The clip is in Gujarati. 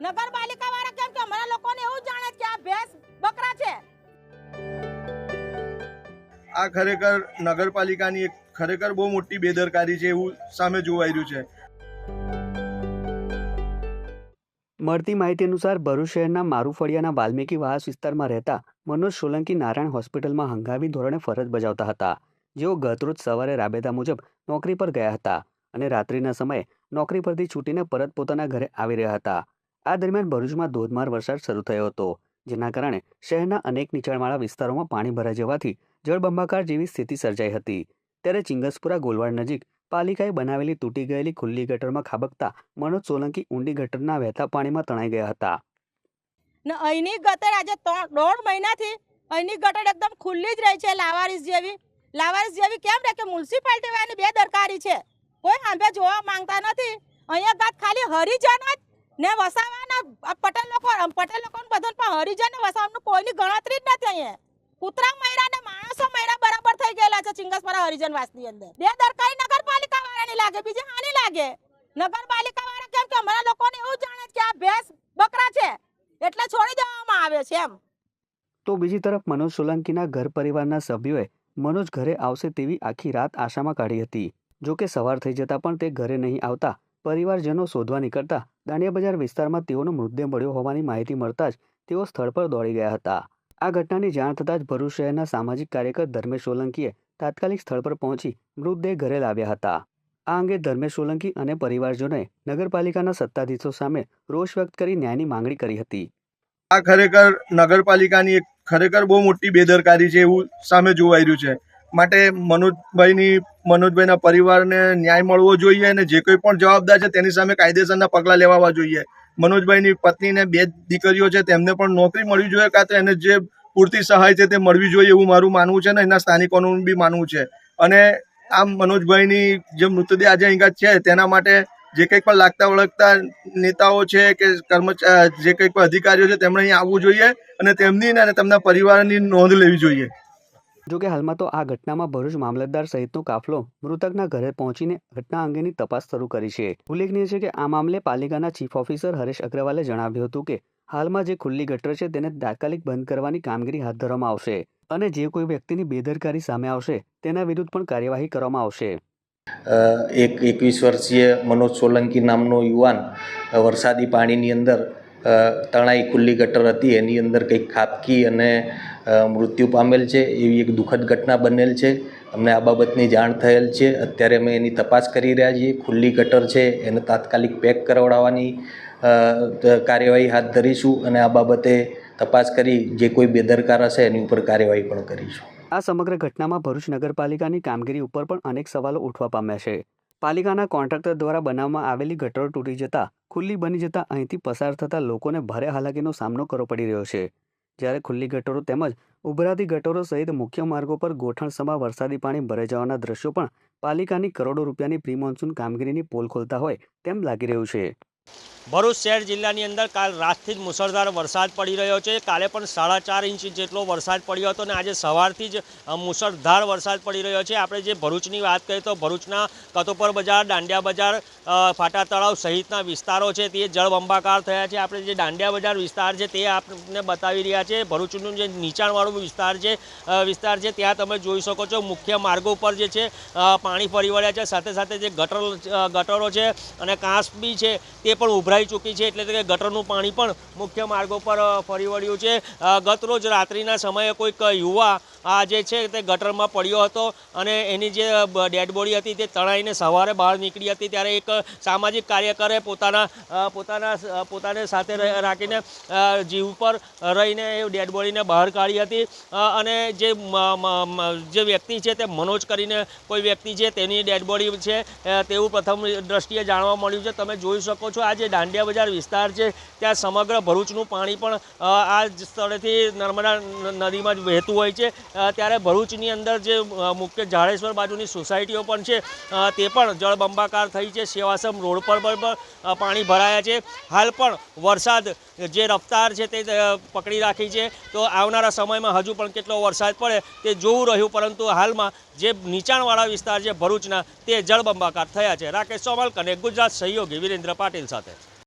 નગરપાલિકા વાળા કેમ કે અમારા લોકોને એવું જાણે કે આ ભેંસ બકરા છે. આ ખરેખર નગરપાલિકાની એક ખરેખર બહુ મોટી બેદરકારી છે એવું સામે જોવાઈ રહ્યું છે. મળતી માહિતી અનુસાર ભરૂચ શહેરના મારુફળિયાના વાલ્મીકી વાસ વિસ્તારમાં રહેતા મનોજ સોલંકી નારાયણ હોસ્પિટલમાં હંગામી ધોરણે ફરજ બજાવતા હતા. જેઓ ગતરોજ સવારે રાબેતા મુજબ નોકરી પર ગયા હતા અને રાત્રિના સમયે નોકરી પરથી છૂટીને પરત પોતાના ઘરે આવી રહ્યા હતા. આ દરમિયાન ભરૂચમાં ધોધમાર વરસાદ શરૂ થયો હતો, જેના કારણે શહેરના અનેક નીચાણવાળા વિસ્તારોમાં પાણી ભરાઈ જવાથી જળબંબાકાર જેવી સ્થિતિ સર્જાઈ હતી. ત્યારે ચિંગસપુરા ગોલવાડ નજીક પાલિકાએ બનાવેલી તૂટી ગયેલી ખુલ્લી ગટરમાં ખાબકતા મનોજ સોલંકી ઊંડી ગટરના વહેતા પાણીમાં તણાઈ ગયા હતા. ને અહીંની ગટર આજે ત્રણ, દોઢ મહિનાથી અહીંની ગટર એકદમ ખુલ્લી જ રહી છે, લાવારીસ જેવી. લાવારીસ જેવી કેમ રહે કે મ્યુનિસિપાલિટી વાળાની બેદરકારી છે. કોઈ સાંભે જોવા માંગતા નથી. અહીંયા ગાત ખાલી હરિજન જ ને વસાવાના પટેલ લોકો પટેલ લોકો બધું પણ હરિજન ને વસાવાનું કોઈની ગણતરી જ નથી અહીંયા. કૂતરા મૈરા ને માણસો મૈરા બરાબર થઈ ગયેલા છે ચિંગસપરા હરિજન વાસની અંદર. બેદરકારી નગરપાલિકા વાળાની લાગે, બીજી હાની લાગે? નગરપાલિકા વાળા કેમ કે અમારા લોકોને એવું જાણે કે આ ભેંસ બકરા છે, એટલે છોડી દેવામાં આવે છે એમ. તો બીજી તરફ મનોજ સોલંકીના ઘર પરિવારના સભ્યોએ મનોજ ઘરે આવશે તેવી આખી રાત આશામાં કાઢી હતી. જો કે સવાર થઈ જતાં પણ તે ઘરે નહીં આવતા પરિવારજનો શોધવા નીકળતા દાંડિયા બજાર વિસ્તારમાં તેઓનો મૃતદેહ મળ્યો હોવાની માહિતી મળતા જ તેઓ સ્થળ પર દોડી ગયા હતા. આ ઘટનાની જાણ થતાં જ ભરૂચ શહેરના સામાજિક કાર્યકર ધર્મેશ સોલંકીએ તાત્કાલિક સ્થળ પર પહોંચી મૃતદેહ ઘરે લાવ્યા હતા. આ અંગે ધર્મેશ સોલંકી અને પરિવારજનોએ નગરપાલિકાના સત્તાધીશો સામે રોષ વ્યક્ત કરી ન્યાયની માંગણી કરી હતી. આ ખરેખર નગરપાલિકાની એક ખરેખર બહુ મોટી બેદરકારી છે એવું સામે જોવાઈ રહ્યું છે. માટે મનોજભાઈની, મનોજભાઈના પરિવારને ન્યાય મળવો જોઈએ અને જે કોઈ પણ જવાબદાર છે તેની સામે કાયદેસરના પગલાં લેવા જોઈએ. મનોજભાઈની પત્નીને બે દીકરીઓ છે, તેમને પણ નોકરી મળવી જોઈએ કાં તો એને જે પૂરતી સહાય છે તે મળવી જોઈએ એવું મારું માનવું છે ને એના સ્થાનિકોનું બી માનવું છે. અને આમ મનોજભાઈની જે મૃતદેહ આજે અહીંયા છે, તેના માટે જે કંઈક પણ લાગતા વળગતા નેતાઓ છે કે કર્મચારી જે કંઈક પણ અધિકારીઓ છે, તેમણે અહીં આવવું જોઈએ અને તેમની અને તેમના પરિવારની નોંધ લેવી જોઈએ. જો કે હાલમાં તો આ ઘટનામાં ભરૂચ મામલતદાર સહિતનો કાફલો મૃતકના ઘરે પહોંચીને ઘટના અંગેની તપાસ શરૂ કરી છે. ઉલ્લેખનીય છે કે આ મામલે પાલિકાના ચીફ ઓફિસર હરેશ અગ્રવાલે જણાવ્યું હતું કે હાલમાં જે ખુલ્લી ગટર છે તેને તાત્કાલિક બંધ કરવાની કામગીરી હાથ ધરવામાં આવશે અને જે કોઈ વ્યક્તિની બેદરકારી સામે આવશે તેના વિરુદ્ધ પણ કાર્યવાહી કરવામાં આવશે. એક એકવીસ વર્ષીય મનોજ સોલંકી નામનો યુવાન વરસાદી પાણીની અંદર તણાઈ ખુલ્લી ગટર હતી, એની અંદર કંઈક ખાબકી અને મૃત્યુ પામેલ છે, એવી એક દુઃખદ ઘટના બનેલ છે. અમને આ બાબતની જાણ થયેલ છે. અત્યારે અમે એની તપાસ કરી રહ્યા છીએ. ખુલ્લી ગટર છે, એને તાત્કાલિક પેક કરાવડાવવાની કાર્યવાહી હાથ ધરીશું અને આ બાબતે તપાસ કરી, જે કોઈ બેદરકાર હશે એની ઉપર કાર્યવાહી પણ કરીશું. આ સમગ્ર ઘટનામાં ભરૂચ નગરપાલિકાની કામગીરી ઉપર પણ અનેક સવાલો ઉઠવા પામ્યા છે. પાલિકાના કોન્ટ્રાક્ટર દ્વારા બનાવવામાં આવેલી ગટરો તૂટી જતા, ખુલ્લી બની જતા અહીંથી પસાર થતા લોકોને ભારે હાલાકીનો સામનો કરવો પડી રહ્યો છે. જ્યારે ખુલ્લી ગટરો તેમજ ઉભરાતી ગટરો સહિત મુખ્ય માર્ગો પર ગોઠણસમા વરસાદી પાણી ભરાઈ જવાના દ્રશ્યો પણ પાલિકાની કરોડો રૂપિયાની પ્રી મોન્સૂન કામગીરીની પોલ ખોલતા હોય તેમ લાગી રહ્યું છે. ભરૂચ શહેર જિલ્લાની અંદર કાલ રાતથી જ મુસળધાર વરસાદ પડી રહ્યો છે. કાલે પણ સાડા ચાર ઇંચ જેટલો વરસાદ પડ્યો હતો અને આજે સવારથી જ મુસળધાર વરસાદ પડી રહ્યો છે. આપણે જે ભરૂચની વાત કરીએ તો ભરૂચના કતોપર બજાર, દાંડિયા બજાર ફાટા તળાવ સહિતના વિસ્તારો છે તે જળબંબાકાર થયા છે. આપણે જે દાંડિયા બજાર વિસ્તાર છે તે આપને બતાવી રહ્યા છે. ભરૂચનું જે નીચાણવાળું વિસ્તાર છે વિસ્તાર છે ત્યાં તમે જોઈ શકો છો મુખ્ય માર્ગો ઉપર જે છે પાણી ફરી વળ્યા છે. સાથે સાથે જે ગટર ગટરો છે અને કાંસ બી છે તે પણ ઉભરાઈ ચૂકી છે એટલે કે ગટરનું પાણી પણ મુખ્ય માર્ગો પર ફરી વળ્યું છે. ગત ગતરોજ રાત્રિના સમયે કોઈક યુવા આ જે છે તે ગટરમાં પડ્યો હતો અને એની જે ડેડ બોડી હતી તે તણાઈને સવારે બહાર નીકળી હતી. ત્યારે એક સામાજિક કાર્યકરે પોતાના પોતાના પોતાને સાથે રાખીને જીવ પર રહીને એ ડેડ બોડીને બહાર કાઢી હતી. અને જે જે વ્યક્તિ છે તે મનોજ કરીને કોઈ વ્યક્તિ છે તેની ડેડ બોડી છે તેવું પ્રથમ દ્રષ્ટિએ જાણવા મળ્યું છે. તમે જોઈ શકો છો આ જે દાંડિયા બજાર વિસ્તાર છે, ત્યાં સમગ્ર ભરૂચનું પાણી પણ આ સ્થળેથી નર્મદા નદીમાં જ વહેતું હોય છે. ત્યારે ભરૂચની અંદર જે મુખ્ય જાડેશ્વર બાજુની સોસાયટીઓ પણ છે તે પણ જળબંબાકાર થઈ છે. સેવાસમ રોડ પર પણ પણ, ભરાયા છે. હાલ પણ વરસાદ જે રફતાર છે તે પકડી રાખી છે. તો આવનારા સમયમાં હજુ પણ કેટલો વરસાદ પડે તે જોવું રહ્યું પરંતુ હાલમાં જે નીચાણવાળા વિસ્તાર છે ભરૂચના તે જળબંબાકાર થયા છે. રાકેશ સોમલ કનેક્ટ ગુજરાત સહયોગી વિરેન્દ્ર પાટીલ સાથે.